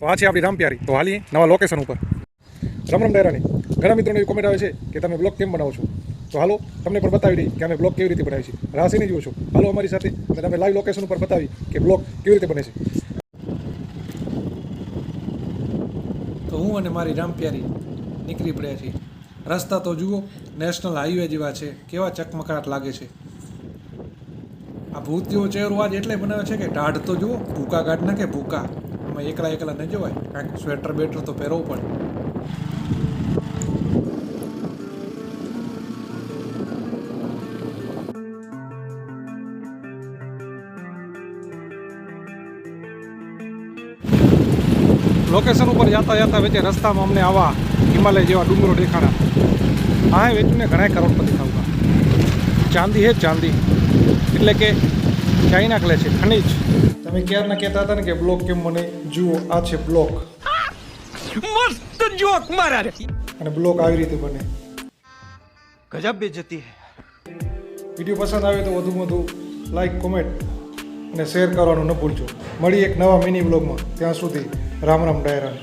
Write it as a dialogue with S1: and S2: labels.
S1: તો આ છે આપણી રામપ્યારી. તો હાલી નવા લોકેશન ઉપર. રમ રમ ડાયરાની. ઘણા મિત્રોને એવી કોમેન્ટ આવે છે કે તમે બ્લોગ કેમ બનાવો છો? તો હાલો, તમને પણ બતાવી દઈએ કે અમે બ્લોગ કેવી રીતે બનાવી છે. રાહ નહીં જુઓ છો. હાલો અમારી સાથે અને તમે લાઈવ લોકેશન ઉપર બતાવી કે બ્લોગ કેવી રીતે બને છે.
S2: તો હું અને મારી રામપ્યારી નીકળી પડ્યા છીએ. રસ્તા તો જુઓ નેશનલ હાઈવે જેવા છે. કેવા ચકમકાટ લાગે છે. આ ભૂતિયો ચહેરો આજ એટલે બનાવે છે કે ટાઢ તો જુઓ, ભૂકા ગાઢ નાખે ભૂકા. એમાં એકલા એકલા ન જવાય. કાંઈક સ્વેટર બેટર તો પહેરવું પડે. લોકેશન ઉપર જતા જતા વચ્ચે રસ્તામાં અમને આવા હિમાલય જેવા ડુંગરો દેખાણા. આ વેચીને ઘણા કરોડપતિ થવા ચાંદી હે ચાંદી. એટલે કે ચાઇના કલે છે ખનીજ. તમે ક્યારના કહેતા હતા ને કે બ્લોક કેમ મને જુઓ આ છે બ્લોક
S3: મસ્ત જોક મારા
S2: અને બ્લોક આવી રીતે બને.
S3: ગજબ બે જતી
S2: વીડિયો પસંદ આવે તો વધુમાં વધુ લાઈક કોમેન્ટ અને શેર કરવાનું ન ભૂલજો. મળી એક નવા મિની બ્લોગમાં ત્યાં સુધી રામ રામ ડાયરા